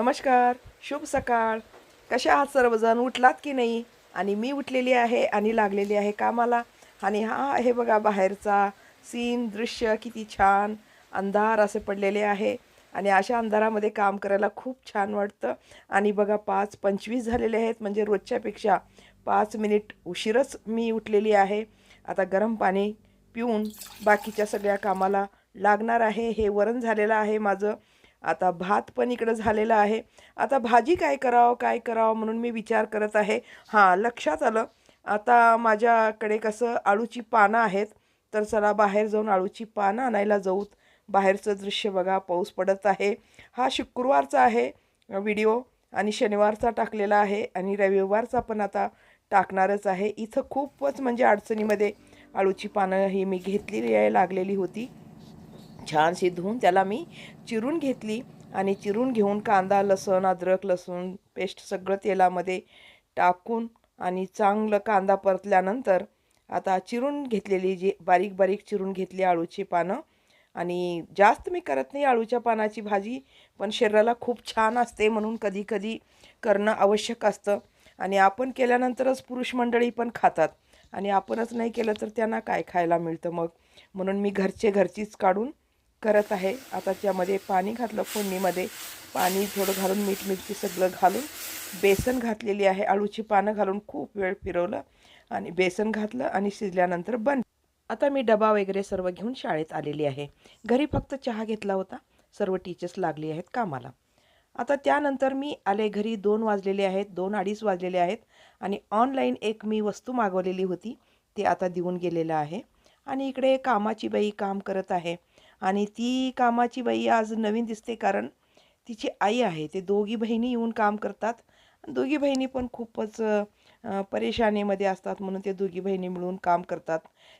नमस्कार शुभ सकाळ. कशा आहात सर्वजण? उठलात की नाही? आणि मी उठलेली आहे आणि लागलेली आहे कामाला. आणि हा आहे बघा बाहेरचा सीन दृश्य. किती छान अंधार असे पडलेले आहे. आणि अशा अंधारामध्ये काम करायला खूप छान वाटतं. आणि बघा पाच पंचवीस झालेले आहेत. म्हणजे रोजच्यापेक्षा पाच मिनिट उशीरच मी उठलेली आहे. आता गरम पाणी पिऊन बाकीच्या सगळ्या कामाला लागणार आहे. हे वरण झालेलं आहे माझं. आता भात पण इकडं झालेला आहे. आता भाजी काय करावं काय करावं म्हणून मी विचार करत आहे. हां लक्षात आलं. आता माझ्याकडे कसं आळूची पानं आहेत तर चला बाहेर जाऊन आळूची पानं आणायला जाऊत. बाहेरचं दृश्य बघा पाऊस पडत आहे. हा शुक्रवारचा आहे व्हिडिओ आणि शनिवारचा टाकलेला आहे आणि रविवारचा पण आता टाकणारच आहे. इथं खूपच म्हणजे अडचणीमध्ये आळूची पानं ही मी घेतलेली आहे लागलेली होती. छानशी धुवून त्याला मी चिरून घेतली आणि चिरून घेऊन कांदा लसूण अद्रक लसूण पेस्ट सगळं तेलामध्ये टाकून आणि चांगलं कांदा परतल्यानंतर आता चिरून घेतलेली जी बारीक बारीक चिरून घेतली आळूची पानं आणि जास्त मी करत नाही आळूच्या पानाची भाजी पण शरीराला खूप छान असते म्हणून कधी कधी करणं आवश्यक असतं. आणि आपण केल्यानंतरच पुरुष मंडळी पण खातात आणि आपणच नाही केलं तर त्यांना काय खायला मिळतं मग? म्हणून मी घरचे घरचीच काढून करत आहे. आता त्यामध्ये पाणी घातलं. फोडणीमध्ये पाणी थोडं घालून मीठ मिरची सगळं घालून बेसन घातलेली आहे. आळूची पानं घालून खूप वेळ फिरवलं आणि बेसन घातलं आणि शिजल्यानंतर बंद. आता मी डबा वगैरे सर्व घेऊन शाळेत आलेली आहे. घरी फक्त चहा घेतला होता. सर्व टीचर्स लागली आहेत कामाला. आता त्यानंतर मी आले घरी दोन वाजलेले आहेत. दोन अडीच वाजलेले आहेत आणि ऑनलाईन एक मी वस्तू मागवलेली होती. ते आता देऊन गेलेलं आहे. आणि इकडे कामाची बाई काम करत आहे. आणि ती कामाची बाई आज नवीन दिसते कारण तिची आई आहे. ते दोघी बहिणी येऊन काम करतात. दोघी बहिणी पण खूपच परेशानीमध्ये असतात म्हणून ते दोघी बहिणी मिळून काम करतात.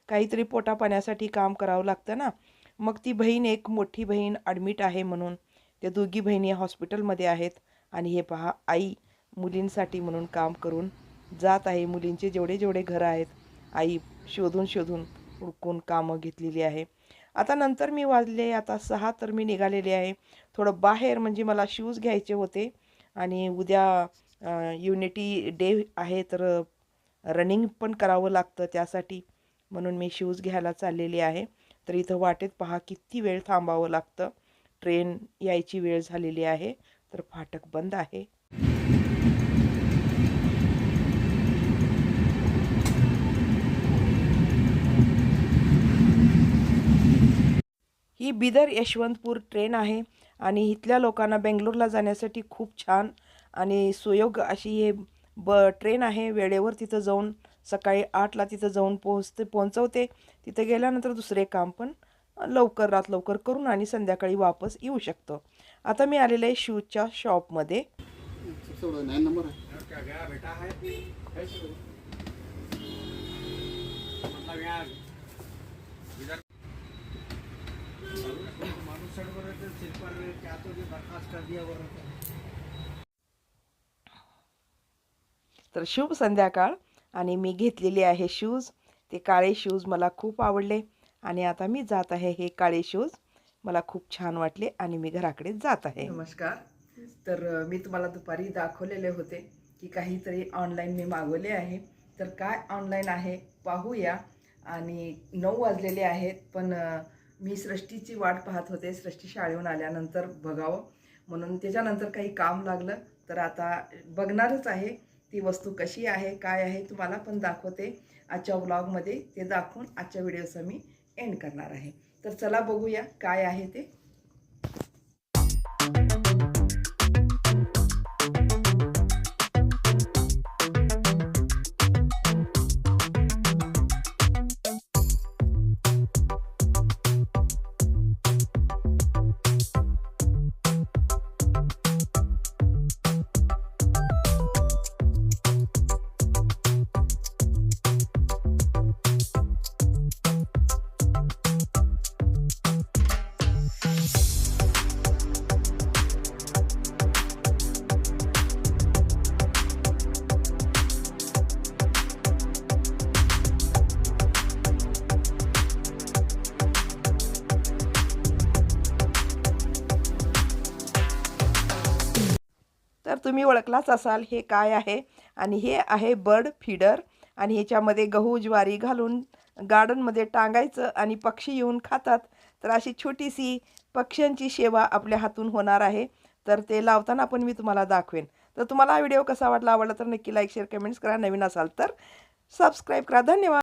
काहीतरी पोटापाण्यासाठी काम करावं लागतं ना. मग ती बहीण एक मोठी बहीण ॲडमिट आहे म्हणून त्या दोघी बहिणी हॉस्पिटलमध्ये आहेत. आणि हे पहा आई मुलींसाठी म्हणून काम करून जात आहे. मुलींचे जेवढे जेवढे घरं आहेत आई शोधून शोधून उडकून कामं घेतलेली आहे. आता नंतर मी वाजले आता सहा तर मी निघालेले आहे. थोडं बाहेर म्हणजे मला शूज घ्यायचे होते. आणि उद्या युनिटी डे आहे तर रनिंग पण करावं लागतं त्यासाठी. म्हणून मी शूज घ्यायला चाललेली आहे. तर इथं वाटेत पहा किती वेळ थांबावं लागतं. ट्रेन यायची वेळ झालेली आहे. तर फाटक बंद आहे. ही बिदर यशवंतपूर ट्रेन आहे आणि इथल्या लोकांना बेंगलोरला जाण्यासाठी खूप छान आणि सुयोग अशी हे ब ट्रेन आहे. वेळेवर तिथं जाऊन सकाळी आठला तिथं जाऊन पोहोचते पोहोचवते. तिथं गेल्यानंतर दुसरे काम पण लवकर रात लवकर करून आणि संध्याकाळी वापस येऊ शकतो. आता मी आलेलं आहे शूजच्या शॉपमध्ये. तर शुभ संध्याकाळ आणि मी घेतलेले आहे शूज ते काळे शूज मला खूप आवडले आणि आता मी जात आहे हे काळे शूज मला खूप छान वाटले आणि मी घराकडे जात आहे. नमस्कार. तर मी तुम्हाला दुपारी दाखवलेले होते की काहीतरी ऑनलाईन मी मागवले आहे. तर काय ऑनलाईन आहे पाहूया. आणि नऊ वाजलेले आहेत पण मी सृष्टीची वाट पाहत होते. सृष्टी शाळेहून आल्यानंतर बघावं. म्हणून त्याच्यानंतर काही काम लागलं. तर आता बघणारच आहे ती वस्तू कशी आहे काय आहे तुम्हाला पण दाखवते. आजच्या व्लॉगमध्ये ते दाखवून आजच्या व्हिडिओचं मी एंड करणार आहे. तर चला बघूया काय आहे ते. तुम्ही ओळखलाच असाल हे काय आहे? आणि हे आहे बर्ड फीडर. आणि ह्याच्यामध्ये गहू ज्वारी घालून गार्डनमध्ये टांगायचं आणि पक्षी येऊन खातात. तर अशी छोटीशी पक्ष्यांची सेवा आपल्या हातून होणार आहे. तर ते लावताना पण मी तुम्हाला दाखवेन. तर तुम्हाला हा व्हिडिओ कसा वाटला आवडला तर नक्की लाईक शेअर कमेंट्स करा. नवीन असाल तर सबस्क्राईब करा. धन्यवाद.